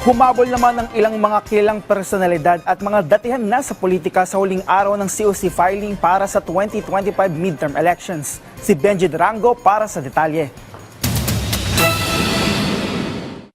Humabol naman ng ilang mga kilalang personalidad at mga datihan na sa politika sa huling araw ng COC filing para sa 2025 midterm elections. Si Benji Durango para sa detalye.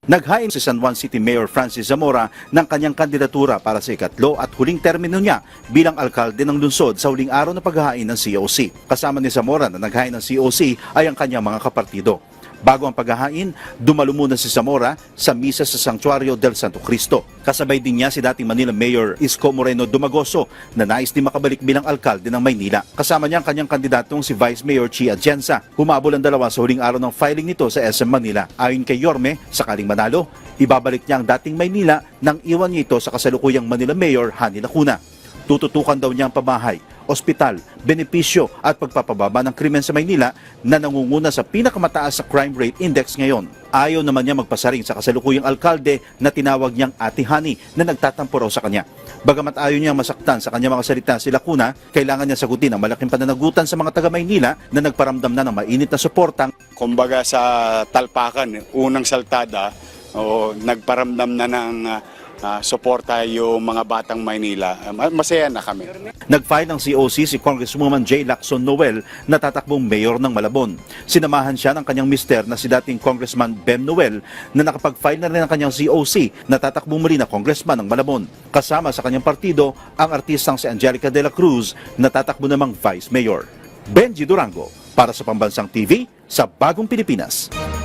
Naghain si San Juan City Mayor Francis Zamora ng kanyang kandidatura para sa ikatlo at huling termino niya bilang alkalde ng lungsod sa huling araw na paghahain ng COC. Kasama ni Zamora na naghain ng COC ay ang kanyang mga kapartido. Bago ang paghahain, dumalo muna si Zamora sa misa sa Sanctuario del Santo Cristo. Kasabay din niya si dating Manila Mayor Isko Moreno Dumagoso na nais din makabalik bilang alkalde ng Maynila. Kasama niya ang kanyang kandidatong si Vice Mayor Chi Atienza. Humabol ang dalawa sa huling araw ng filing nito sa SM Manila. Ayon kay Yorme, sakaling manalo, ibabalik niya ang dating Maynila nang iwan niya ito sa kasalukuyang Manila Mayor Hani Lacuna. Tututukan daw niya ang pamahay, ospital, benepisyo at pagpapababa ng krimen sa Maynila na nangunguna sa pinakamataas sa crime rate index ngayon. Ayaw naman niya magpasaring sa kasalukuyang alkalde na tinawag niyang Ate Hani na nagtatampo raw sa kanya. Bagamat ayaw niya masaktan sa kanyang mga salita si Lacuna, kailangan niya sagutin ang malaking pananagutan sa mga taga Maynila na nagparamdam na ng mainit na suportang kumbaga sa talpakan, unang saltada, o nagparamdam na ng ah, ah, suporta yung mga batang Maynila. Ah, ma- masaya na kami. Nag-file ng COC si Congresswoman J. Lacson Noel na tatakbong mayor ng Malabon. Sinamahan siya ng kanyang mister na si dating Congressman Ben Noel na nakapag-file na rin ng kanyang COC na tatakbong muli na Congressman ng Malabon. Kasama sa kanyang partido ang artistang si Angelica de la Cruz na tatakbo namang Vice Mayor. Benji Durango para sa Pambansang TV sa Bagong Pilipinas.